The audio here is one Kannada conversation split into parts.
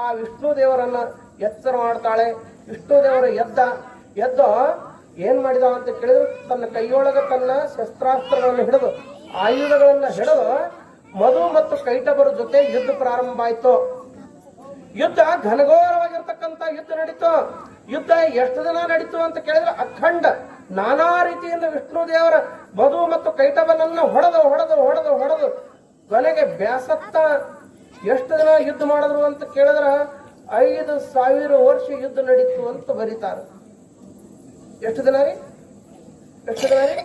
ಆ ವಿಷ್ಣು ದೇವರನ್ನ ಎತ್ತರ ಮಾಡ್ತಾಳೆ. ವಿಷ್ಣು ದೇವರ ಎದ್ದ ಎದ್ದ ಏನ್ ಮಾಡಿದ ಅಂತ ಕೇಳಿದ್ರು, ತನ್ನ ಕೈಯೊಳಗ ತನ್ನ ಶಸ್ತ್ರಾಸ್ತ್ರಗಳನ್ನು ಹಿಡಿದು, ಆಯುಧಗಳನ್ನ ಹಿಡಿದು ಮಧು ಮತ್ತು ಕೈಟಬರ ಜೊತೆ ಯುದ್ಧ ಪ್ರಾರಂಭ ಆಯ್ತು. ಯುದ್ಧ ಘನಘೋರವಾಗಿರ್ತಕ್ಕಂಥ ಯುದ್ಧ ನಡೀತು. ಯುದ್ಧ ಎಷ್ಟು ದಿನ ನಡೀತು ಅಂತ ಕೇಳಿದ್ರೆ ಅಖಂಡ ನಾನಾ ರೀತಿಯಿಂದ ವಿಷ್ಣು ದೇವರ ಮಧು ಮತ್ತು ಕೈಟಬನನ್ನ ಹೊಡೆದು ಹೊಡೆದು ಹೊಡೆದು ಹೊಡೆದು ಕೊನೆಗೆ ಬ್ಯಾಸತ್ತ ಎಷ್ಟು ದಿನ ಯುದ್ಧ ಮಾಡಿದ್ರು ಅಂತ ಕೇಳಿದ್ರ ಐದು ಸಾವಿರ ವರ್ಷ ಯುದ್ಧ ನಡೀತು ಅಂತ ಬರೀತಾರೆ. ಎಷ್ಟು ದಿನ ರೀ? ಎಷ್ಟು ದಿನ ರೀ?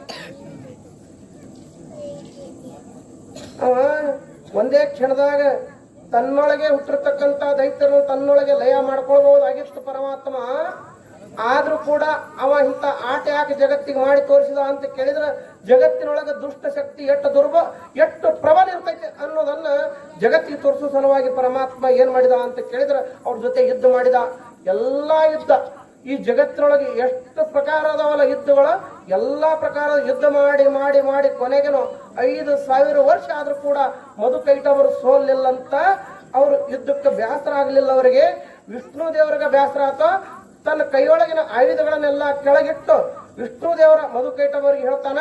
ಅವ ಒಂದೇ ಕ್ಷಣದಾಗ ತನ್ನೊಳಗೆ ಹುಟ್ಟಿರ್ತಕ್ಕಂಥ ದೈತ್ಯರು ತನ್ನೊಳಗೆ ಲಯ ಮಾಡ್ಕೊಳ್ಬಹುದಾಗಿತ್ತು ಪರಮಾತ್ಮ. ಆದ್ರೂ ಕೂಡ ಅವ ಇಂಥ ಆಟ ಯಾಕೆ ಜಗತ್ತಿಗೆ ಮಾಡಿ ತೋರಿಸಿದ ಅಂತ ಕೇಳಿದ್ರೆ ಜಗತ್ತಿನೊಳಗೆ ದುಷ್ಟ ಶಕ್ತಿ ಎಷ್ಟು ದುರ್ಬ, ಎಷ್ಟು ಪ್ರಬಲ ಇರ್ತೈತೆ ಅನ್ನೋದನ್ನ ಜಗತ್ತಿಗೆ ತೋರಿಸೋ ಸಲುವಾಗಿ ಪರಮಾತ್ಮ ಏನ್ ಮಾಡಿದ ಅಂತ ಕೇಳಿದ್ರೆ ಅವ್ರ ಜೊತೆ ಯುದ್ಧ ಮಾಡಿದ. ಎಲ್ಲಾ ಯುದ್ಧ, ಈ ಜಗತ್ತಿನೊಳಗೆ ಎಷ್ಟು ಪ್ರಕಾರ ಅದಾವಲ್ಲ ಯುದ್ಧಗಳ, ಎಲ್ಲಾ ಪ್ರಕಾರದ ಯುದ್ಧ ಮಾಡಿ ಮಾಡಿ ಮಾಡಿ ಕೊನೆಗೇನು ಐದು ಸಾವಿರ ವರ್ಷ ಆದ್ರೂ ಕೂಡ ಮಧು ಕೈಟವರು ಸೋಲಿಲ್ಲ ಅಂತ ಅವರು ಯುದ್ಧಕ್ಕೆ ಬ್ಯಾಸರ ಆಗ್ಲಿಲ್ಲ ಅವರಿಗೆ. ವಿಷ್ಣು ದೇವರಿಗೆ ಬ್ಯಾಸರ ಆತ ತನ್ನ ಕೈಯೊಳಗಿನ ಆಯುಧಗಳನ್ನೆಲ್ಲ ಕೆಳಗಿಟ್ಟು ವಿಷ್ಣು ದೇವರ ಮಧು ಕೈಟವರಿಗೆ ಹೇಳ್ತಾನ,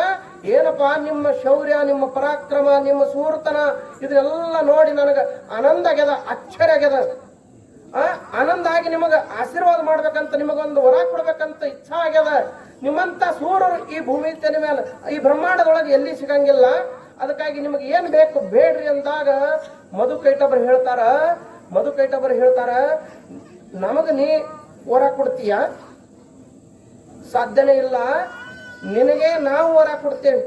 ಏನಪ್ಪಾ, ನಿಮ್ಮ ಶೌರ್ಯ, ನಿಮ್ಮ ಪರಾಕ್ರಮ, ನಿಮ್ಮ ಸೂರ್ತನ ಇದನ್ನೆಲ್ಲ ನೋಡಿ ನನಗೆ ಆನಂದ ಆಗ್ಯದ ಅಚ್ಚರಿ ಆಗ್ಯದ. ಆನಂದ ಆಗಿ ನಿಮಗೆ ಆಶೀರ್ವಾದ ಮಾಡ್ಬೇಕಂತ ನಿಮಗೊಂದು ವರ ಕೊಡ್ಬೇಕಂತ ಇಚ್ಛಾ ಆಗ್ಯದ. ನಿಮ್ಮಂತ ಸೂರರು ಈ ಭೂಮಿ ತೆನೆ ಮೇಲೆ, ಈ ಬ್ರಹ್ಮಾಂಡದೊಳಗೆ ಎಲ್ಲಿ ಸಿಗಂಗಿಲ್ಲ. ಅದಕ್ಕಾಗಿ ನಿಮಗೆ ಏನ್ ಬೇಕು ಬೇಡ್ರಿ ಅಂದಾಗ ಮಧು ಕೈಟಬರ್ ಹೇಳ್ತಾರ ಮಧು ಕೈಟಬರ್ ಹೇಳ್ತಾರ, ನಮಗ ನೀ ವರ ಕೊಡ್ತೀಯ? ಸಾಧ್ಯನೇ ಇಲ್ಲ. ನಿನಗೆ ನಾವು ವರ ಕೊಡ್ತೇವೆ.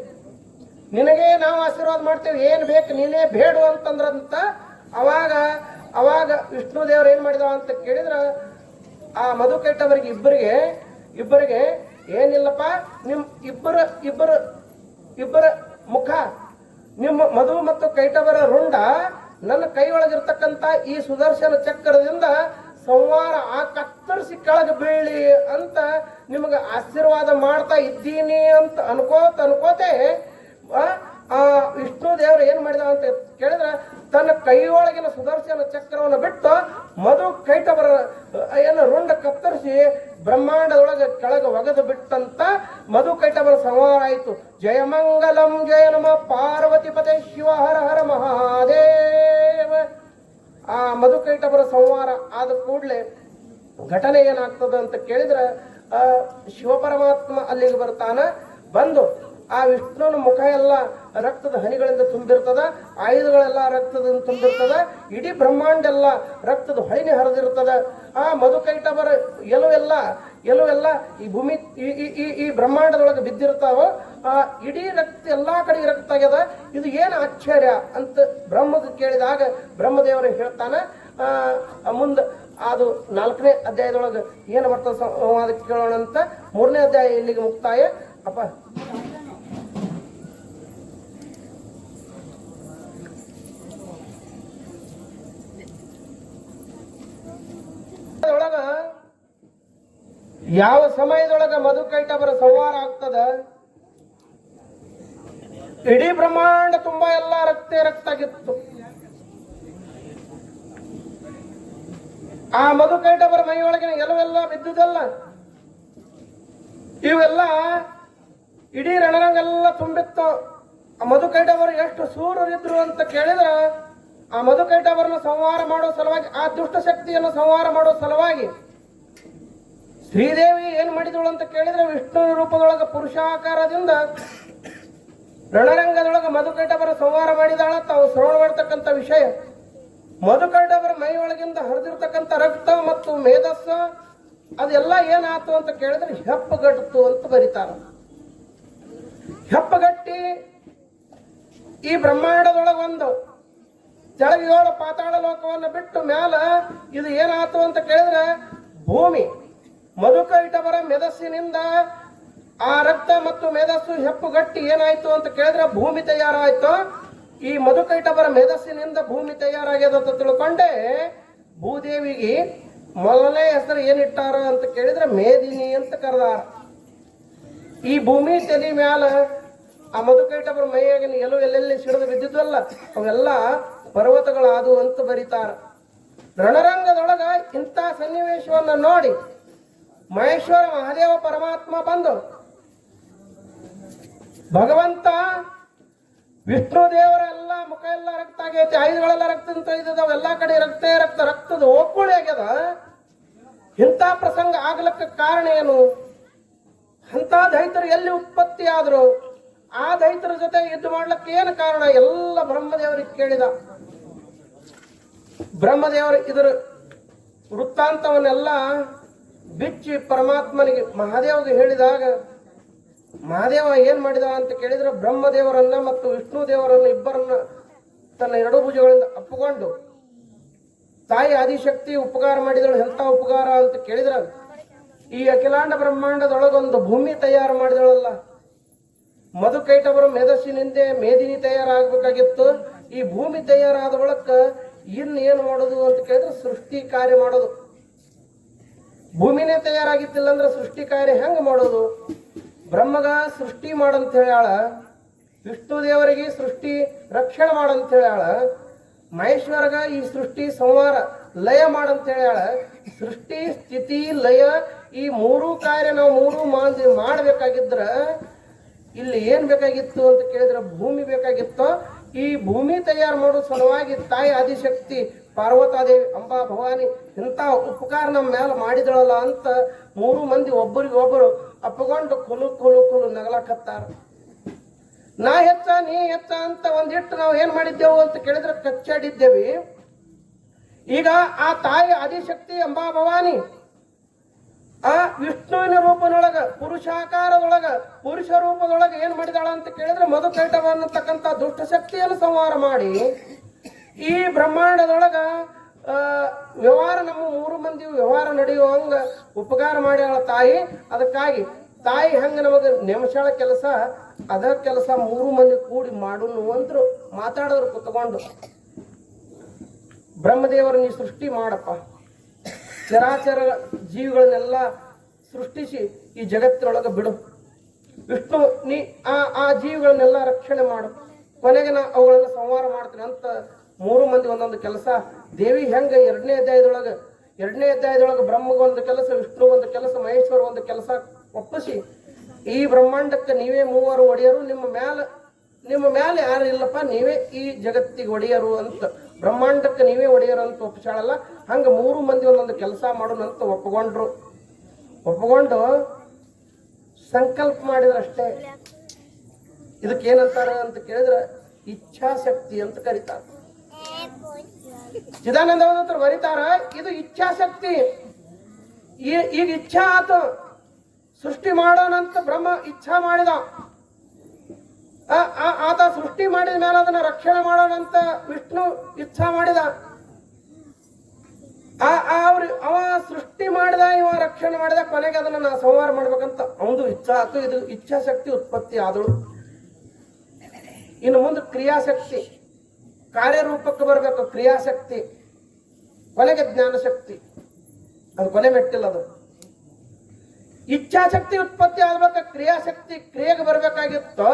ನಿನಗೆ ನಾವು ಆಶೀರ್ವಾದ ಮಾಡ್ತೇವೆ. ಏನು ಬೇಕು ನೀನೇ ಬೇಡು ಅಂತಂದ್ರಂತ ಅವಾಗ ಅವಾಗ ವಿಷ್ಣು ದೇವರು ಏನು ಮಾಡಿದವ ಅಂತ ಕೇಳಿದ್ರ, ಆ ಮಧು ಕೆಟ್ಟವರಿಗೆ ಇಬ್ಬರಿಗೆ ಇಬ್ಬರಿಗೆ ಏನಿಲ್ಲಪ್ಪ, ನಿಮ್ ಇಬ್ಬರ ಇಬ್ಬರ ಇಬ್ಬರ ಮುಖ, ನಿಮ್ಮ ಮಧು ಮತ್ತು ಕೈಟವರ ರುಂಡ ನನ್ನ ಕೈಯೊಳಗಿರ್ತಕ್ಕಂತ ಈ ಸುದರ್ಶನ ಚಕ್ರದಿಂದ ಸಂವಾರ ಆ ಕತ್ತರಿಸಿ ಕೆಳಗೆ ಬೀಳಿ ಅಂತ ನಿಮಗೆ ಆಶೀರ್ವಾದ ಮಾಡ್ತಾ ಇದ್ದೀನಿ ಅಂತ ಅನ್ಕೋತ ಅನ್ಕೋತೆ ಆ, ವಿಷ್ಣು ದೇವರು ಏನು ಮಾಡಿದ ಅಂತ ಕೇಳಿದ್ರೆ ತನ್ನ ಕೈಯೊಳಗಿನ ಸುದರ್ಶನ ಚಕ್ರವನ್ನು ಬಿಟ್ಟು ಮಧು ಕೈಟವರ ಏನು ರುಂಡ ಕತ್ತರಿಸಿ ಬ್ರಹ್ಮಾಂಡದೊಳಗೆ ಕೆಳಗೆ ಒಗೆದು ಬಿಟ್ಟಂತ ಮಧು ಕೈಟವರ ಸಂಹಾರ ಆಯಿತು. ಜಯಮಂಗಲಂ ಜಯ ನಮ ಪಾರ್ವತಿ ಪದೇ ಶಿವ ಹರ ಹರ ಮಹಾದೇವ. ಆ ಮಧುಕೈಟವರ ಸಂವಾರ ಆದ ಕೂಡಲೇ ಘಟನೆ ಏನಾಗ್ತದ ಅಂತ ಕೇಳಿದ್ರೆ, ಆ ಶಿವಪರಮಾತ್ಮ ಅಲ್ಲಿಗೆ ಬರ್ತಾನ, ಬಂದು ಆ ವಿಷ್ಣುವಿನ ಮುಖ ಎಲ್ಲ ರಕ್ತದ ಹನಿಗಳಿಂದ ತುಂಬಿರ್ತದ, ಆಯುಧಗಳೆಲ್ಲ ರಕ್ತದಿಂದ ತುಂಬಿರ್ತದ, ಇಡೀ ಬ್ರಹ್ಮಾಂಡ ಎಲ್ಲ ರಕ್ತದ ಹೊಳಿನಿ ಹರಿದಿರ್ತದ. ಆ ಮಧುಕೈಟವರ ಎಲುವೆಲ್ಲ ಎಲುವೆಲ್ಲ ಈ ಭೂಮಿ, ಈ, ಈ- ಈ ಬ್ರಹ್ಮಾಂಡದೊಳಗೆ ಬಿದ್ದಿರ್ತಾವ, ಆ ಇಡೀ ರಕ್ತ, ಎಲ್ಲಾ ಕಡೆ ರಕ್ತ ಆಗ್ಯದ. ಇದು ಏನು ಆಶ್ಚರ್ಯ ಅಂತ ಬ್ರಹ್ಮದ ಕೇಳಿದಾಗ ಬ್ರಹ್ಮದೇವರು ಹೇಳ್ತಾನೆ. ಆ ಮುಂದೆ, ಅದು ನಾಲ್ಕನೇ ಅಧ್ಯಾಯದೊಳಗೆ ಏನು ಬರ್ತದೆ ಸಂವಾದ ಕೇಳೋಣ ಅಂತ. ಮೂರನೇ ಅಧ್ಯಾಯ ಇಲ್ಲಿಗೆ ಮುಕ್ತಾಯ. ಅಪ್ಪ ಒಳಗ ಯಾವ ಸಮಯದೊಳಗ ಮಧು ಸಂವಾರ ಆಗ್ತದ? ಇಡೀ ಬ್ರಹ್ಮಾಂಡ ತುಂಬಾ ಎಲ್ಲ ರಕ್ತ ರಕ್ತ ಆಗಿತ್ತು ಆ ಮಧು ಕೈಟವರ ಮೈಯೊಳಗಿನ ಎಲ್ಲವೆಲ್ಲ ಬಿದ್ದುದಲ್ಲ, ಇವೆಲ್ಲ ಇಡೀ ರಣರಂಗೆಲ್ಲ ತುಂಬಿತ್ತು. ಆ ಮಧು ಕೈಟವರು ಎಷ್ಟು ಸೂರರಿದ್ರು ಅಂತ ಕೇಳಿದ್ರ, ಆ ಮಧು ಕೈಟವರನ್ನ ಸಂಹಾರ ಮಾಡೋ ಸಲುವಾಗಿ, ಆ ದುಷ್ಟ ಶಕ್ತಿಯನ್ನು ಸಂಹಾರ ಮಾಡೋ ಸಲುವಾಗಿ ಶ್ರೀದೇವಿ ಏನು ಮಾಡಿದಳು ಅಂತ ಕೇಳಿದ್ರೆ ವಿಷ್ಣು ರೂಪದೊಳಗ ಪುರುಷಾಕಾರದಿಂದ ರಣರಂಗದೊಳಗ ಮಧುಕೈಟವರ ಸಂಹಾರ ಮಾಡಿದಾಳ. ತಾವು ಶ್ರವಣ ಮಾಡತಕ್ಕಂಥ ವಿಷಯ. ಮಧುಕೈಟವರ ಮೈಯೊಳಗಿಂದ ಹರಿದಿರ್ತಕ್ಕಂಥ ರಕ್ತ ಮತ್ತು ಮೇಧಸ್ಸ, ಅದೆಲ್ಲ ಏನಾಯ್ತು ಅಂತ ಕೇಳಿದ್ರೆ ಹೆಪ್ಪಗಟ್ಟು ಅಂತ ಬರೀತಾರ. ಹೆಪ್ಪಗಟ್ಟಿ ಈ ಬ್ರಹ್ಮಾಂಡದೊಳಗ ಒಂದು ಕೆಳಗೆ ಏಳು ಪಾತಾಳ ಲೋಕವನ್ನು ಬಿಟ್ಟು ಮ್ಯಾಲ ಇದು ಏನಾಯ್ತು ಅಂತ ಕೇಳಿದ್ರೆ ಭೂಮಿ. ಮಧುಕೈಟವರ ಮೆದಸ್ಸಿನಿಂದ ಆ ರಕ್ತ ಮತ್ತು ಮೇಧಸ್ಸು ಹೆಪ್ಪುಗಟ್ಟಿ ಏನಾಯ್ತು ಅಂತ ಕೇಳಿದ್ರೆ ಭೂಮಿ ತಯಾರಾಯ್ತು. ಈ ಮಧುಕೈಟವರ ಮೇಧಸ್ಸಿನಿಂದ ಭೂಮಿ ತಯಾರಾಗ್ಯದ ಅಂತ ತಿಳ್ಕೊಂಡೆ ಭೂದೇವಿಗೆ ಮೊದಲನೇ ಹೆಸರು ಏನಿಟ್ಟಾರ ಅಂತ ಕೇಳಿದ್ರೆ ಮೇದಿನಿ ಅಂತ ಕರೆದಾರ. ಈ ಭೂಮಿ ತಲೆ ಮ್ಯಾಲ ಆ ಮಧುಕೈಟವರ ಮೈಯಾಗಿನ ಎಲ್ಲೋ ಎಲ್ಲೆಲ್ಲಿ ಸಿಡಿದು ಬಿದ್ದಿದ್ವಲ್ಲ, ಅವೆಲ್ಲ ಪರ್ವತಗಳಾದವು ಅಂತ ಬರೀತಾರ. ರಣರಂಗದೊಳಗ ಇಂಥ ಸನ್ನಿವೇಶವನ್ನ ನೋಡಿ ಮಹೇಶ್ವರ ಮಹಾದೇವ ಪರಮಾತ್ಮ ಬಂದು ಭಗವಂತ ವಿಷ್ಣು ದೇವರ ಎಲ್ಲ ಮುಖ ಎಲ್ಲ ರಕ್ತ ಆಗೈತಿ ಐದುಗಳೆಲ್ಲ ರಕ್ತ ಎಲ್ಲ ಎಲ್ಲಾ ಕಡೆ ರಕ್ತ ರಕ್ತ, ರಕ್ತದ ಒಕ್ಕುಳಿ ಆಗ್ಯದ. ಇಂಥ ಪ್ರಸಂಗ ಆಗ್ಲಕ್ಕ ಕಾರಣ ಏನು? ಅಂತ ದೈತರು ಎಲ್ಲಿ ಉತ್ಪತ್ತಿ ಆದ್ರು, ಆ ದೈತರ ಜೊತೆ ಯುದ್ಧ ಮಾಡ್ಲಕ್ಕೆ ಏನು ಕಾರಣ? ಎಲ್ಲ ಬ್ರಹ್ಮದೇವರಿಗೆ ಕೇಳಿದ. ಬ್ರಹ್ಮದೇವರು ಇದರ ವೃತ್ತಾಂತವನ್ನೆಲ್ಲ ಬಿಚ್ಚಿ ಪರಮಾತ್ಮನಿಗೆ ಮಹಾದೇವಗೆ ಹೇಳಿದಾಗ, ಮಹಾದೇವ ಏನ್ ಮಾಡಿದ ಅಂತ ಕೇಳಿದ್ರೆ ಬ್ರಹ್ಮದೇವರನ್ನ ಮತ್ತು ವಿಷ್ಣು ದೇವರನ್ನ ಇಬ್ಬರನ್ನ ತನ್ನ ಎರಡು ಭುಜಗಳಿಂದ ಅಪ್ಪುಕೊಂಡು ತಾಯಿ ಆದಿಶಕ್ತಿ ಉಪಕಾರ ಮಾಡಿದಳು ಎಂತ ಉಪಕಾರ ಅಂತ ಕೇಳಿದ್ರ, ಈ ಅಖಿಲಾಂಡ ಬ್ರಹ್ಮಾಂಡದೊಳಗೊಂದು ಭೂಮಿ ತಯಾರು ಮಾಡಿದಳಲ್ಲ. ಮಧುಕೈಟವರ ಮೇಧಸ್ಸಿನಿಂದೆ ಮೇದಿನಿ ತಯಾರಾಗಬೇಕಾಗಿತ್ತು. ಈ ಭೂಮಿ ತಯಾರಾದ ಬಳಕ ಇನ್ ಏನು ಮಾಡೋದು ಅಂತ ಕೇಳಿದ್ರೆ ಸೃಷ್ಟಿ ಕಾರ್ಯ ಮಾಡೋದು. ಭೂಮಿನೇ ತಯಾರಾಗಿತ್ತಿಲ್ಲ ಅಂದ್ರೆ ಸೃಷ್ಟಿ ಕಾರ್ಯ ಹೆಂಗ್ ಮಾಡೋದು? ಬ್ರಹ್ಮಗ ಸೃಷ್ಟಿ ಮಾಡಂತ ಹೇಳ್ಯಾಳ ವಿಷ್ಣು ದೇವರಿಗೆ ಸೃಷ್ಟಿ ರಕ್ಷಣೆ ಮಾಡಂತ ಹೇಳ್ಯಾಳ ಮಹೇಶ್ವರಗ ಈ ಸೃಷ್ಟಿ ಸಂಹಾರ ಲಯ ಮಾಡಂತ ಹೇಳ್ಯಾಳ ಸೃಷ್ಟಿ, ಸ್ಥಿತಿ, ಲಯ ಈ ಮೂರು ಕಾರ್ಯ ನಾವು ಮೂರು ಮಾಂದಿ ಮಾಡ್ಬೇಕಾಗಿದ್ರ ಇಲ್ಲಿ ಏನ್ ಬೇಕಾಗಿತ್ತು ಅಂತ ಕೇಳಿದ್ರೆ ಭೂಮಿ ಬೇಕಾಗಿತ್ತು, ಈ ಭೂಮಿ ತಯಾರು ಮಾಡೋ ಸಲುವಾಗಿ ತಾಯಿ ಆದಿಶಕ್ತಿ ಪಾರ್ವತಾದೇವಿ, ಅಂಬಾ ಭವಾನಿ, ಇಂಥ ಉಪಕಾರ ನಮ್ಮ ಮೇಲೆ ಮಾಡಿದಳಲ್ಲ ಅಂತ ಮೂರು ಮಂದಿ ಒಬ್ಬರಿಗೊಬ್ಬರು ಒಬ್ಬರು ಅಪ್ಪಕೊಂಡು ಕುಲು ಕುಲು ಕುಲು ನಗಲಾಕತ್ತಾರ ನಾ ಹೆಚ್ಚ, ನೀ ಹೆಚ್ಚ ಅಂತ ಒಂದಿಟ್ಟು ನಾವು ಏನು ಮಾಡಿದ್ದೆವು ಅಂತ ಕೇಳಿದ್ರೆ ಕಚ್ಚಾಡಿದ್ದೇವಿ. ಈಗ ಆ ತಾಯಿ ಆದಿಶಕ್ತಿ, ಅಂಬಾ ಭವಾನಿ, ಆ ವಿಷ್ಣುವಿನ ರೂಪನೊಳಗ ಪುರುಷಾಕಾರದೊಳಗ, ಪುರುಷ ರೂಪದೊಳಗ ಏನ್ ಮಾಡಿದಾಳ ಅಂತ ಕೇಳಿದ್ರೆ ಮಧುಕೈಟವ ಅನ್ನತಕ್ಕಂಥ ದುಷ್ಟ ಶಕ್ತಿಯನ್ನು ಸಂಹಾರ ಮಾಡಿ ಈ ಬ್ರಹ್ಮಾಂಡದೊಳಗ ವ್ಯವಹಾರ ನಮ್ಮ ಮೂರು ಮಂದಿ ವ್ಯವಹಾರ ನಡೆಯುವಂಗ ಉಪಕಾರ ಮಾಡ್ಯಾಳ ತಾಯಿ. ಅದಕ್ಕಾಗಿ ತಾಯಿ ಹಂಗ ನಮಗ ನೇಮಶಾಳ ಕೆಲಸ, ಅದ ಕೆಲಸ ಮೂರು ಮಂದಿ ಕೂಡಿ ಮಾಡುನು ಅಂದ್ರು ಮಾತಾಡಿದ್ರು ಕುತ್ಕೊಂಡು, ಬ್ರಹ್ಮದೇವರು ನೀ ಸೃಷ್ಟಿ ಮಾಡಪ್ಪ. ಚರಾಚರ ಜೀವಿಗಳನ್ನೆಲ್ಲ ಸೃಷ್ಟಿಸಿ ಈ ಜಗತ್ತಿನೊಳಗೆ ಬಿಡು. ವಿಷ್ಣು, ನೀ ಆ ಆ ಜೀವಿಗಳನ್ನೆಲ್ಲ ರಕ್ಷಣೆ ಮಾಡು. ಕೊನೆಗೆ ನಾ ಅವುಗಳನ್ನ ಸಂಹಾರ ಮಾಡ್ತೀನಿ ಅಂತ ಮೂರು ಮಂದಿ ಒಂದೊಂದು ಕೆಲಸ. ದೇವಿ ಹೆಂಗ ಎರಡನೇ ಅಧ್ಯಾಯದೊಳಗೆ ಎರಡನೇ ಅಧ್ಯಾಯದೊಳಗೆ ಬ್ರಹ್ಮಗ ಒಂದು ಕೆಲಸ ವಿಷ್ಣು ಒಂದು ಕೆಲಸ, ಮಹೇಶ್ವರ ಒಂದು ಕೆಲಸ ಒಪ್ಪಿಸಿ. ಈ ಬ್ರಹ್ಮಾಂಡಕ್ಕೆ ನೀವೇ ಮೂವರು ಒಡೆಯರು, ನಿಮ್ಮ ಮ್ಯಾಲ, ನಿಮ್ಮ ಮ್ಯಾಲೆ ಯಾರು ಇಲ್ಲಪ್ಪ, ನೀವೇ ಈ ಜಗತ್ತಿಗೆ ಒಡೆಯರು ಅಂತ. ಬ್ರಹ್ಮಾಂಡಕ್ಕೆ ನೀವೇ ಒಡೆಯರು ಅಂತ ಒಪ್ಪಿಸಾಳಲ್ಲ ಹಂಗ ಮೂರು ಮಂದಿ ಒಂದೊಂದು ಕೆಲಸ ಮಾಡೋಣ ಅಂತ ಒಪ್ಪಿಕೊಂಡ್ರು ಒಪ್ಪಿಕೊಂಡು ಸಂಕಲ್ಪ ಮಾಡಿದ್ರಷ್ಟೇ ಇದಕ್ಕೆ ಏನಂತಾರ ಅಂತ ಕೇಳಿದ್ರೆ ಇಚ್ಛಾಶಕ್ತಿ ಅಂತ ಕರೀತಾರ. ಚಿದಾನಂದ ಬರೀತಾರ, ಇದು ಇಚ್ಛಾಶಕ್ತಿ. ಈಗ ಇಚ್ಛಾ ಆತು ಸೃಷ್ಟಿ ಮಾಡೋಣಂತ ಬ್ರಹ್ಮ ಇಚ್ಛಾ ಮಾಡಿದ. ಆತ ಸೃಷ್ಟಿ ಮಾಡಿದ ಮೇಲೆ ಅದನ್ನ ರಕ್ಷಣೆ ಮಾಡೋಣಂತ ವಿಷ್ಣು ಇಚ್ಛಾ ಮಾಡಿದ. ಆ ಅವ್ರು, ಅವ ಸೃಷ್ಟಿ ಮಾಡಿದ, ಇವ ರಕ್ಷಣೆ ಮಾಡಿದ, ಕೊನೆಗೆ ಅದನ್ನ ನಾ ಸಂಹಾರ ಮಾಡ್ಬೇಕಂತ. ಅವನು ಇಚ್ಛಾ ಆತು, ಇದು ಇಚ್ಛಾಶಕ್ತಿ ಉತ್ಪತ್ತಿ ಆದಳು. ಇನ್ನು ಮುಂದೆ ಕ್ರಿಯಾಶಕ್ತಿ. ಕಾರ್ಯರೂಪಕ್ಕೆ ಬರಬೇಕು, ಕ್ರಿಯಾಶಕ್ತಿ ಕೊನೆಗೆ ಜ್ಞಾನಶಕ್ತಿ. ಅದು ಕೊನೆ ಮೆಟ್ಟಿಲ್ಲ ಅದು. ಇಚ್ಛಾಶಕ್ತಿ ಉತ್ಪತ್ತಿ ಆಗ್ಬೇಕ, ಕ್ರಿಯಾಶಕ್ತಿ ಕ್ರಿಯೆಗೆ ಬರ್ಬೇಕಾಗಿತ್ತು,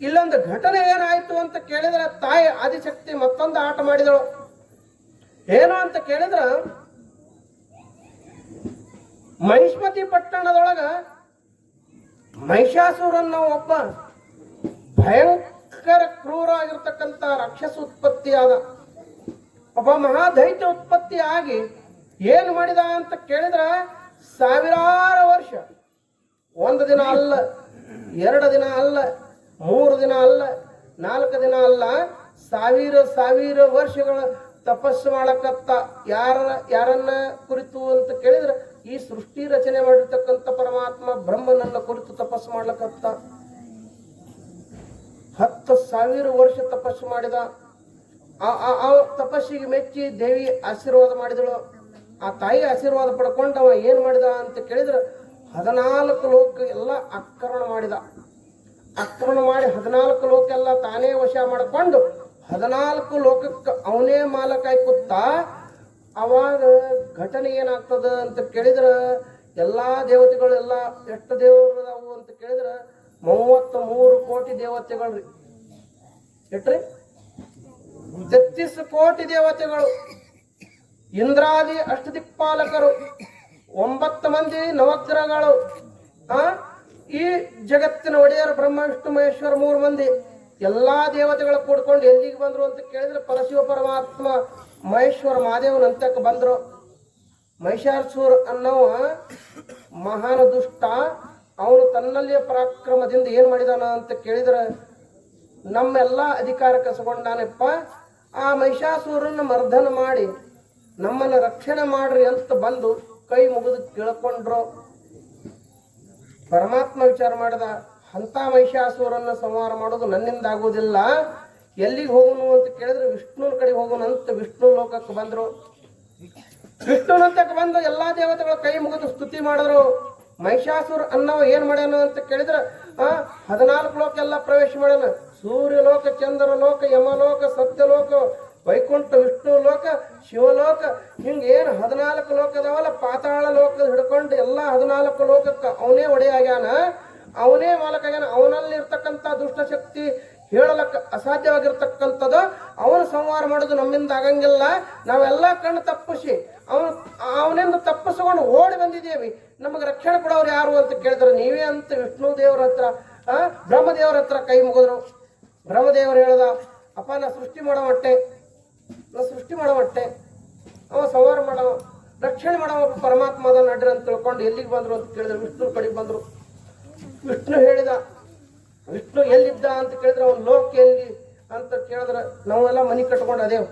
ಇಲ್ಲೊಂದು ಘಟನೆ ಏನಾಯ್ತು ಅಂತ ಕೇಳಿದ್ರೆ ತಾಯಿ ಆದಿಶಕ್ತಿ ಮತ್ತೊಂದು ಆಟ ಮಾಡಿದಳು. ಏನು ಅಂತ ಕೇಳಿದ್ರ, ಮಹಿಷ್ಮತಿ ಪಟ್ಟಣದೊಳಗ ಮಹಿಷಾಸುರನ್ನ ಒಬ್ಬ ಭಯಂಕರ ಕ್ರೂರ ಆಗಿರ್ತಕ್ಕಂಥ ರಾಕ್ಷಸ ಉತ್ಪತ್ತಿ ಆದ ಒಬ್ಬ ಮಹಾದೈತ್ಯ ಉತ್ಪತ್ತಿ ಆಗಿ ಏನು ಮಾಡಿದ ಅಂತ ಕೇಳಿದ್ರ ಸಾವಿರಾರು ವರ್ಷ. ಒಂದು ದಿನ ಅಲ್ಲ, ಎರಡು ದಿನ ಅಲ್ಲ, ಮೂರು ದಿನ ಅಲ್ಲ, ನಾಲ್ಕು ದಿನ ಅಲ್ಲ, ಸಾವಿರ ಸಾವಿರ ವರ್ಷಗಳ ತಪಸ್ಸು ಮಾಡಕತ್ತ ಯಾರ ಯಾರನ್ನ ಕುರಿತು ಅಂತ ಕೇಳಿದ್ರೆ ಈ ಸೃಷ್ಟಿ ರಚನೆ ಮಾಡಿರ್ತಕ್ಕಂಥ ಪರಮಾತ್ಮ ಬ್ರಹ್ಮನನ್ನ ಕುರಿತು ತಪಸ್ಸು ಮಾಡ್ಲಕತ್ತ. ಹತ್ತು ಸಾವಿರ ವರ್ಷ ತಪಸ್ಸು ಮಾಡಿದ. ಆ ತಪಸ್ಸಿಗೆ ಮೆಚ್ಚಿ ದೇವಿ ಆಶೀರ್ವಾದ ಮಾಡಿದಳು. ಆ ತಾಯಿ ಆಶೀರ್ವಾದ ಪಡ್ಕೊಂಡು ಅವ ಏನ್ ಮಾಡಿದ ಅಂತ ಕೇಳಿದ್ರೆ ಹದಿನಾಲ್ಕು ಲೋಕ ಎಲ್ಲ ಆಕ್ರಮಣ ಮಾಡಿದ. ಆಕ್ರಮಣ ಮಾಡಿ ಹದಿನಾಲ್ಕು ಲೋಕ ಎಲ್ಲ ತಾನೇ ವಶ ಮಾಡಿಕೊಂಡು ಹದಿನಾಲ್ಕು ಲೋಕಕ್ಕೆ ಅವನೇ ಮಾಲಕಾಯಿ ಕೂತ ಅವಾಗ ಘಟನೆ ಏನಾಗ್ತದ ಅಂತ ಕೇಳಿದ್ರ ಎಲ್ಲಾ ದೇವತೆಗಳೆಲ್ಲ ಎಷ್ಟು ದೇವರು ಅದಾವು ಅಂತ ಕೇಳಿದ್ರ ಮೂವತ್ತ ಮೂರು ಕೋಟಿ ದೇವತೆಗಳ್ರಿ. ಎಟ್ರಿ? ತೆತ್ತಿಸ್ ಕೋಟಿ ದೇವತೆಗಳು. ಇಂದ್ರಾದಿ ಅಷ್ಟದಿಕ್ಪಾಲಕರು. ಒಂಬತ್ತು ಮಂದಿ ನವಗ್ರಹಗಳು. ಆ? ಈ ಜಗತ್ತಿನ ಒಡೆಯರು ಬ್ರಹ್ಮ, ವಿಷ್ಣು, ಮಹೇಶ್ವರ ಮೂರು ಮಂದಿ. ಎಲ್ಲಾ ದೇವತೆಗಳು ಕೂಡ್ಕೊಂಡು ಎಲ್ಲಿಗೆ ಬಂದ್ರು ಅಂತ ಕೇಳಿದ್ರೆ ಪರಶಿವ, ಪರಮಾತ್ಮ, ಮಹೇಶ್ವರ, ಮಹಾದೇವನ ಅಂತಕ್ಕೆ ಬಂದ್ರು. ಮಹಿಷಾಸುರ ಅನ್ನೋ ಮಹಾನ್ ದುಷ್ಟ ಅವನು ತನ್ನಲ್ಲಿಯ ಪರಾಕ್ರಮದಿಂದ ಏನ್ ಮಾಡಿದಾನ ಅಂತ ಕೇಳಿದ್ರೆ, ನಮ್ಮೆಲ್ಲ ಅಧಿಕಾರ ಕಸಗೊಂಡಾನಪ್ಪ ಆ ಮಹಿಷಾಸುರನ್ನ ಮರ್ಧನ ಮಾಡಿ, ನಮ್ಮನ್ನ ರಕ್ಷಣೆ ಮಾಡ್ರಿ ಅಂತ ಬಂದು ಕೈ ಮುಗಿದು ಕೇಳ್ಕೊಂಡ್ರು ಪರಮಾತ್ಮ ವಿಚಾರ ಮಾಡಿದ ಅಂತ ಮಹಿಷಾಸುರನ್ನ ಸಂಹಾರ ಮಾಡೋದು ನನ್ನಿಂದ ಆಗೋದಿಲ್ಲ ಎಲ್ಲಿಗೆ ಹೋಗುನು ಅಂತ ಕೇಳಿದ್ರೆ, ವಿಷ್ಣುನ ಕಡೆ ಹೋಗುನು ಅಂತ ವಿಷ್ಣು ಲೋಕಕ್ಕೆ ಬಂದ್ರು. ವಿಷ್ಣುನಂತಕ್ಕೆ ಬಂದು ಎಲ್ಲಾ ದೇವತೆಗಳ ಕೈ ಮುಗಿದು ಸ್ತುತಿ ಮಾಡಿದ್ರು. ಮಹಿಷಾಸುರ ಅನ್ನವ ಏನ್ ಮಾಡ್ಯಾನ ಅಂತ ಕೇಳಿದ್ರೆ, ಆ, ಹದಿನಾಲ್ಕು ಲೋಕ ಎಲ್ಲ ಪ್ರವೇಶ ಮಾಡ್ಯಾನ. ಸೂರ್ಯ ಲೋಕ ಚಂದ್ರ ಲೋಕ ಯಮಲೋಕ, ಸತ್ಯಲೋಕ, ವೈಕುಂಠ ವಿಷ್ಣು ಲೋಕ ಶಿವಲೋಕ, ಹಿಂಗ ಏನ್ ಹದಿನಾಲ್ಕು ಲೋಕ ಅದಾವಲ್ಲ, ಪಾತಾಳ ಲೋಕ ಹಿಡ್ಕೊಂಡು ಎಲ್ಲಾ ಹದಿನಾಲ್ಕು ಲೋಕಕ್ಕೆ ಅವನೇ ಒಡೆಯಾಗ್ಯಾನ. ಅವನೇ ಮಾಲಕ ಆಗ್ಯಾನ. ಅವನಲ್ಲಿ ಇರ್ತಕ್ಕಂಥ ದುಷ್ಟಶಕ್ತಿ ಹೇಳಲಕ್ಕ ಅಸಾಧ್ಯವಾಗಿರ್ತಕ್ಕಂಥದ್ದು. ಅವನು ಸಂವಾರ ಮಾಡೋದು ನಮ್ಮಿಂದ ಆಗಂಗಿಲ್ಲ. ನಾವೆಲ್ಲ ಕಣ್ಣು ತಪ್ಪಿಸಿ, ಅವನು, ಅವನಿಂದ ತಪ್ಪಿಸ್ಕೊಂಡು ಓಡಿ ಬಂದಿದ್ದೇವೆ. ನಮಗೆ ರಕ್ಷಣೆ ಕೊಡೋರು ಯಾರು ಅಂತ ಕೇಳಿದ್ರು ನೀವೇ ಅಂತ ವಿಷ್ಣು ದೇವರ ಹತ್ರ ಬ್ರಹ್ಮದೇವರ ಹತ್ರ ಕೈ ಮುಗಿದ್ರು. ಬ್ರಹ್ಮದೇವರು ಹೇಳ್ದ, ಅಪ್ಪ, ನಾ ಸೃಷ್ಟಿ ಮಾಡೋ ಮಟ್ಟೆ ನಾ ಸೃಷ್ಟಿ ಮಾಡೋ ಮಟ್ಟೆ ಅವ ಸಂವಾರ ಮಾಡೋ, ರಕ್ಷಣೆ ಮಾಡೋ ಪರಮಾತ್ಮದ ನಡ್ರಿ ಅಂತ ತಿಳ್ಕೊಂಡು ಎಲ್ಲಿಗೆ ಬಂದರು ಅಂತ ಕೇಳಿದ್ರು ವಿಷ್ಣು ಕಡೆಗೆ ಬಂದರು. ವಿಷ್ಣು ಹೇಳಿದ ವಿಷ್ಣು ಎಲ್ಲಿದ್ದ ಅಂತ ಕೇಳಿದ್ರೆ ಅವ್ನು ಲೋಕ ಎಲ್ಲಿ ಅಂತ ಕೇಳಿದ್ರೆ ನಾವೆಲ್ಲ ಮನಿ ಕಟ್ಕೊಂಡು ಅದೇವ್.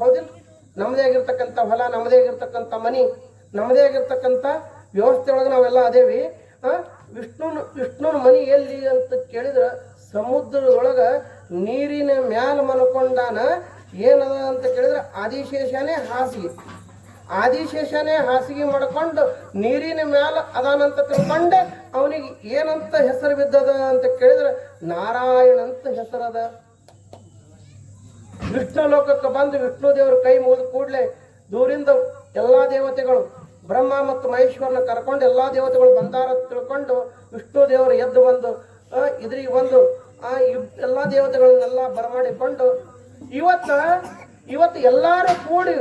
ಹೌದಿಲ್ಲ? ನಮ್ಮದೇ ಆಗಿರ್ತಕ್ಕಂಥ ಹೊಲ, ನಮ್ಮದೇ ಆಗಿರ್ತಕ್ಕಂಥ ಮನಿ, ನಮ್ಮದೇ ಆಗಿರ್ತಕ್ಕಂಥ ವ್ಯವಸ್ಥೆ ಒಳಗೆ ನಾವೆಲ್ಲ ಅದೇವಿ. ವಿಷ್ಣುನ ವಿಷ್ಣುನ ಮನಿ ಎಲ್ಲಿ ಅಂತ ಕೇಳಿದ್ರೆ ಸಮುದ್ರದೊಳಗ ನೀರಿನ ಮ್ಯಾಲ ಮಲ್ಕೊಂಡಾನ ಏನದ ಅಂತ ಕೇಳಿದ್ರೆ ಆದಿಶೇಷನೇ ಹಾಸಿಗೆ. ಆದಿಶೇಷನೇ ಹಾಸಿಗೆ ಮಾಡ್ಕೊಂಡು ನೀರಿನ ಮ್ಯಾಲ ಅದಾನಂತ ತಿಳ್ಕೊಂಡೆ ಅವನಿಗೆ ಏನಂತ ಹೆಸರು ಬಿದ್ದದ ಅಂತ ಕೇಳಿದ್ರೆ, ನಾರಾಯಣ ಅಂತ ಹೆಸರದ. ವಿಷ್ಣು ಲೋಕಕ್ಕೆ ಬಂದು ವಿಷ್ಣು ದೇವರ ಕೈ ಮುಗಿದ ಕೂಡಲೇ ದೂರಿಂದ ಎಲ್ಲಾ ದೇವತೆಗಳು, ಬ್ರಹ್ಮ ಮತ್ತು ಮಹೇಶ್ವರನ ಕರ್ಕೊಂಡು ಎಲ್ಲಾ ದೇವತೆಗಳು ಬಂದಾರ ತಿಳ್ಕೊಂಡು ವಿಷ್ಣು ದೇವರು ಎದ್ದು ಬಂದು ಇದ್ರಿಗೆ ಬಂದು, ಆ ಎಲ್ಲ ದೇವತೆಗಳನ್ನೆಲ್ಲ ಬರಮಾಡಿಕೊಂಡು ಇವತ್ತ, ಇವತ್ತು ಎಲ್ಲಾರು ಕೂಡಿ,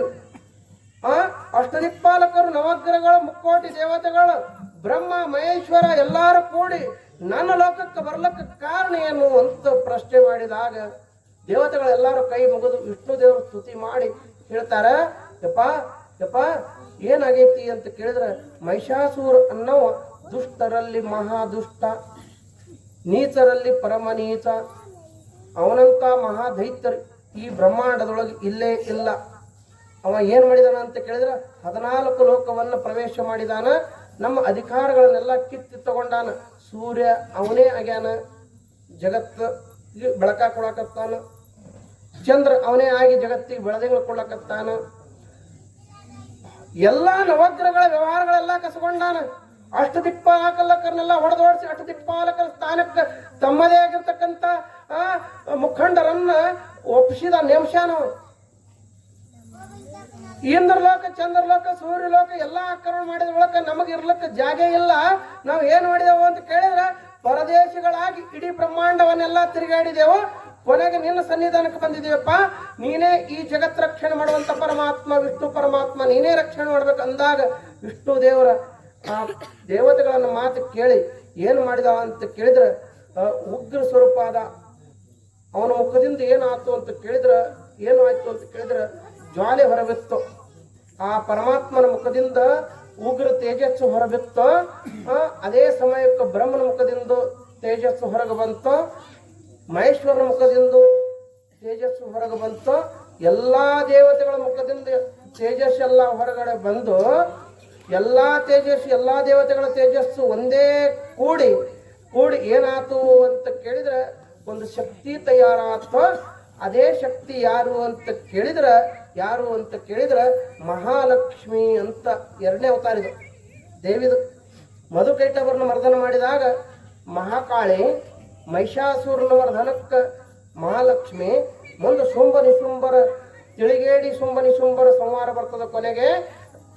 ಆ, ಅಷ್ಟದಿಕ್ಪಾಲಕರು ನವಗ್ರಹಗಳು, ಮುಕ್ಕೋಟಿ ದೇವತೆಗಳು ಬ್ರಹ್ಮ, ಮಹೇಶ್ವರ ಎಲ್ಲರೂ ಕೂಡಿ ನನ್ನ ಲೋಕಕ್ಕೆ ಬರ್ಲಕ್ಕ ಕಾರಣ ಏನು ಅಂತ ಪ್ರಶ್ನೆ ಮಾಡಿದಾಗ ದೇವತೆಗಳೆಲ್ಲರೂ ಕೈ ಮುಗಿದು ವಿಷ್ಣು ದೇವರು ಸ್ತುತಿ ಮಾಡಿ ಹೇಳ್ತಾರ, ಯಪ್ಪ ಯಪ್ಪ, ಏನಾಗೈತಿ ಅಂತ ಕೇಳಿದ್ರೆ, ಮಹಿಷಾಸುರ ಅನ್ನೋ ದುಷ್ಟರಲ್ಲಿ ಮಹಾ ದುಷ್ಟ ನೀಚರಲ್ಲಿ ಪರಮ ನೀಚ ಅವನಂತ ಮಹಾ ದೈತ್ಯರು ಈ ಬ್ರಹ್ಮಾಂಡದೊಳಗೆ ಇಲ್ಲೇ ಇಲ್ಲ. ಅವ ಏನ್ ಮಾಡಿದಾನ ಅಂತ ಕೇಳಿದ್ರೆ, ಹದಿನಾಲ್ಕು ಲೋಕವನ್ನ ಪ್ರವೇಶ ಮಾಡಿದಾನ ನಮ್ಮ ಅಧಿಕಾರಗಳನ್ನೆಲ್ಲ ಕಿತ್ತು ತಗೊಂಡಾನ ಸೂರ್ಯ ಅವನೇ ಆಗ್ಯಾನ ಜಗತ್ತು ಬೆಳಕ ಕೊಡಕತ್ತಾನ, ಚಂದ್ರ ಅವನೇ ಆಗಿ ಜಗತ್ತಿಗೆ ಬೆಳದಿಂಗಳು ಕೊಡಕತ್ತಾನ. ಎಲ್ಲಾ ನವಗ್ರಹಗಳ ವ್ಯವಹಾರಗಳೆಲ್ಲ ಕಸಗೊಂಡಾನ ಅಷ್ಟ ದಿಕ್ಪಾಲಕರನ್ನೆಲ್ಲ ಹೊಡೆದೋಡಿಸಿ ಅಷ್ಟ ದಿಕ್ಪಾಲಕರ ಸ್ಥಾನಕ್ಕೆ ತಮ್ಮದೇ ಆಗಿರ್ತಕ್ಕಂಥ ಮುಖಂಡರನ್ನ ಒಪ್ಪಿಸಿದ ನೇಮಶಾನ ಇಂದ್ರಲೋಕ, ಚಂದ್ರಲೋಕ, ಸೂರ್ಯಲೋಕ ಎಲ್ಲ ಆಕ್ರಮಣ ಮಾಡಿದ ಒಳಕ ನಮಗೆ ಇರ್ಲಕ್ಕ ಜಾಗ ಇಲ್ಲ. ನಾವು ಏನು ಮಾಡಿದೆವು ಅಂತ ಕೇಳಿದ್ರೆ ಪರದೇಶಗಳಾಗಿ ಇಡೀ ಬ್ರಹ್ಮಾಂಡವನ್ನೆಲ್ಲ ತಿರುಗಾಡಿದೆವು. ಕೊನೆಗೆ ನಿನ್ನ ಸನ್ನಿಧಾನಕ್ಕೆ ಬಂದಿದೀವಪ್ಪ ನೀನೇ ಈ ಜಗತ್ ರಕ್ಷಣೆ ಮಾಡುವಂತ ಪರಮಾತ್ಮ, ವಿಷ್ಣು ಪರಮಾತ್ಮ, ನೀನೇ ರಕ್ಷಣೆ ಮಾಡ್ಬೇಕು ಅಂದಾಗ ವಿಷ್ಣು ದೇವರ ಆ ದೇವತೆಗಳನ್ನ ಮಾತು ಕೇಳಿ ಏನು ಮಾಡಿದ ಅಂತ ಕೇಳಿದ್ರೆ ಉಗ್ರ ಸ್ವರೂಪ ಆದ. ಅವನ ಮುಖದಿಂದ ಏನಾಯ್ತು ಅಂತ ಕೇಳಿದ್ರ, ಏನು ಆಯ್ತು ಅಂತ ಕೇಳಿದ್ರ ಜ್ವಾಲೆ ಹೊರಬಿತ್ತು. ಆ ಪರಮಾತ್ಮನ ಮುಖದಿಂದ ಉಗ್ರ ತೇಜಸ್ಸು ಹೊರಬಿತ್ತು. ಅದೇ ಸಮಯಕ್ಕೆ ಬ್ರಹ್ಮನ ಮುಖದಿಂದ ತೇಜಸ್ಸು ಹೊರಗೆ ಬಂತು. ಮಹೇಶ್ವರನ ಮುಖದಿಂದ ತೇಜಸ್ಸು ಹೊರಗೆ ಬಂತು. ಎಲ್ಲಾ ದೇವತೆಗಳ ಮುಖದಿಂದ ತೇಜಸ್ಸೆಲ್ಲ ಹೊರಗಡೆ ಬಂದು, ಎಲ್ಲಾ ತೇಜಸ್ಸು, ಎಲ್ಲಾ ದೇವತೆಗಳ ತೇಜಸ್ಸು ಒಂದೇ ಕೂಡಿ ಕೂಡಿ ಏನಾತು ಅಂತ ಕೇಳಿದ್ರೆ ಒಂದು ಶಕ್ತಿ ತಯಾರಾತು. ಅದೇ ಶಕ್ತಿ ಯಾರು ಅಂತ ಕೇಳಿದ್ರ ಯಾರು ಅಂತ ಕೇಳಿದ್ರೆ ಮಹಾಲಕ್ಷ್ಮಿ ಅಂತ ಎರಡನೇ ಅವತಾರ ಇದು. ದೇವಿದು. ಮಧುಕೈಟವರನ್ನ ಮರ್ದನ ಮಾಡಿದಾಗ ಮಹಾಕಾಳಿ ಮಹಿಷಾಸುರನ ವರ್ಧನಕ್ಕೆ ಮಹಾಲಕ್ಷ್ಮಿ ಮುಂದೆ ಶುಂಭ ನಿಸುಂಬರ ತಿಳಿಗೇಡಿ ಶುಂಭ ನಿಸುಂಬರ ಸಂಹಾರ ಬರ್ತದ ಕೊನೆಗೆ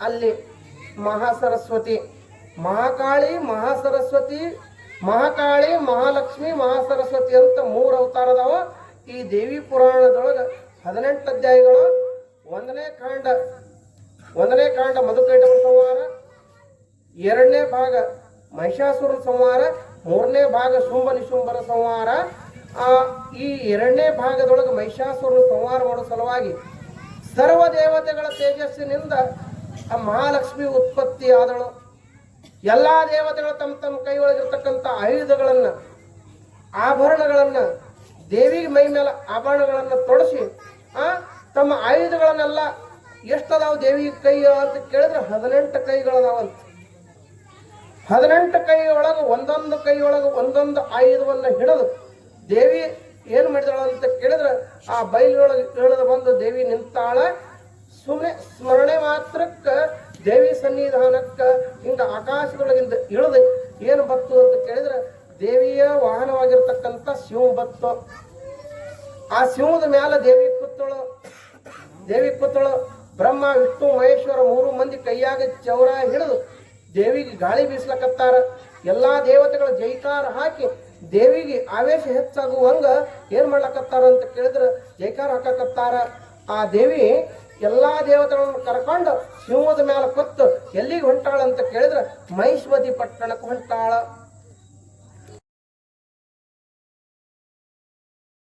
ಅಲ್ಲಿ ಮಹಾಸರಸ್ವತಿ. ಮಹಾಕಾಳಿ ಮಹಾಸರಸ್ವತಿ, ಮಹಾಕಾಳಿ, ಮಹಾಲಕ್ಷ್ಮಿ, ಮಹಾಸರಸ್ವತಿ ಅಂತ ಮೂರು ಅವತಾರದವ ಈ ದೇವಿ ಪುರಾಣದೊಳಗ ಹದಿನೆಂಟು ಅಧ್ಯಾಯಗಳು ಒಂದನೇ ಕಾಂಡ ಒಂದನೇ ಕಾಂಡ ಮಧುಕೈಟವರ ಸಂಹಾರ, ಎರಡನೇ ಭಾಗ ಮಹಿಷಾಸುರ ಸಂಹಾರ, ಮೂರನೇ ಭಾಗ ಶುಂಭ ನಿಶುಂಭರ ಸಂಹಾರ. ಆ, ಈ ಎರಡನೇ ಭಾಗದೊಳಗೆ ಮಹಿಷಾಸುರ ಸಂಹಾರ ಮಾಡೋ ಸಲುವಾಗಿ ಸರ್ವ ದೇವತೆಗಳ ತೇಜಸ್ಸಿನಿಂದ ಆ ಮಹಾಲಕ್ಷ್ಮಿ ಉತ್ಪತ್ತಿ ಆದಳು. ಎಲ್ಲಾ ದೇವತೆಗಳು ತಮ್ಮ ತಮ್ಮ ಕೈಯೊಳಗಿರ್ತಕ್ಕಂಥ ಆಯುಧಗಳನ್ನು, ಆಭರಣಗಳನ್ನು, ದೇವಿಗೆ ಮೈ ಮೇಲೆ ಆಭರಣಗಳನ್ನು ತೊಡಸಿ, ಆ ತಮ್ಮ ಆಯುಧಗಳನ್ನೆಲ್ಲ ಎಷ್ಟದಾವ ದೇವಿ ಕೈ ಅಂತ ಕೇಳಿದ್ರೆ ಹದಿನೆಂಟು ಕೈಗಳದಾವಂತ. ಹದಿನೆಂಟು ಕೈ ಒಳಗೆ ಒಂದೊಂದು ಕೈಯೊಳಗೆ ಒಂದೊಂದು ಆಯುಧವನ್ನು ಹಿಡಿದು ದೇವಿ ಏನು ಮಾಡಿದಳು ಅಂತ ಕೇಳಿದ್ರೆ ಆ ಬೈಲೊಳಗೆ ಇಳಿದು ಬಂದು ದೇವಿ ನಿಂತಾಳ. ಸುಮ್ಮನೆ ಸ್ಮರಣೆ ಮಾತ್ರಕ್ಕೆ ದೇವಿ ಸನ್ನಿಧಾನಕ್ಕೆ ಹಿಂಗ ಆಕಾಶದೊಳಗಿಂದ ಇಳಿದು ಏನು ಬತ್ತು ಅಂತ ಕೇಳಿದ್ರೆ ದೇವಿಯ ವಾಹನವಾಗಿರ್ತಕ್ಕಂಥ ಶಿವ ಬತ್ತು ಆ ಶಿವದ ಮ್ಯಾಲ ದೇವಿ ಕೂತಳು. ದೇವಿ ಪುತ್ರಳು ಬ್ರಹ್ಮ, ವಿಷ್ಣು, ಮಹೇಶ್ವರ ಮೂರು ಮಂದಿ ಕೈಯಾಗ ಚೌರ ಹಿಡಿದು ದೇವಿಗೆ ಗಾಳಿ ಬೀಸ್ಲಕತ್ತಾರ. ಎಲ್ಲಾ ದೇವತೆಗಳ ಜೈಕಾರ ಹಾಕಿ ದೇವಿಗೆ ಆವೇಶ ಹೆಚ್ಚಾಗುವಂಗ ಏನ್ ಮಾಡ್ಲಕತ್ತಾರ ಅಂತ ಕೇಳಿದ್ರೆ ಜೈಕಾರ ಹಾಕಕತ್ತಾರ. ಆ ದೇವಿ ಎಲ್ಲಾ ದೇವತೆಗಳನ್ನು ಕರ್ಕೊಂಡು ಸಿಂಹದ ಮೇಲೆ ಕೊತ್ತು ಎಲ್ಲಿಗೆ ಹೊಂಟಾಳ ಅಂತ ಕೇಳಿದ್ರೆ ಮಹಿಷ್ಮತಿ ಪಟ್ಟಣಕ್ಕೆ ಹೊಂಟಾಳ.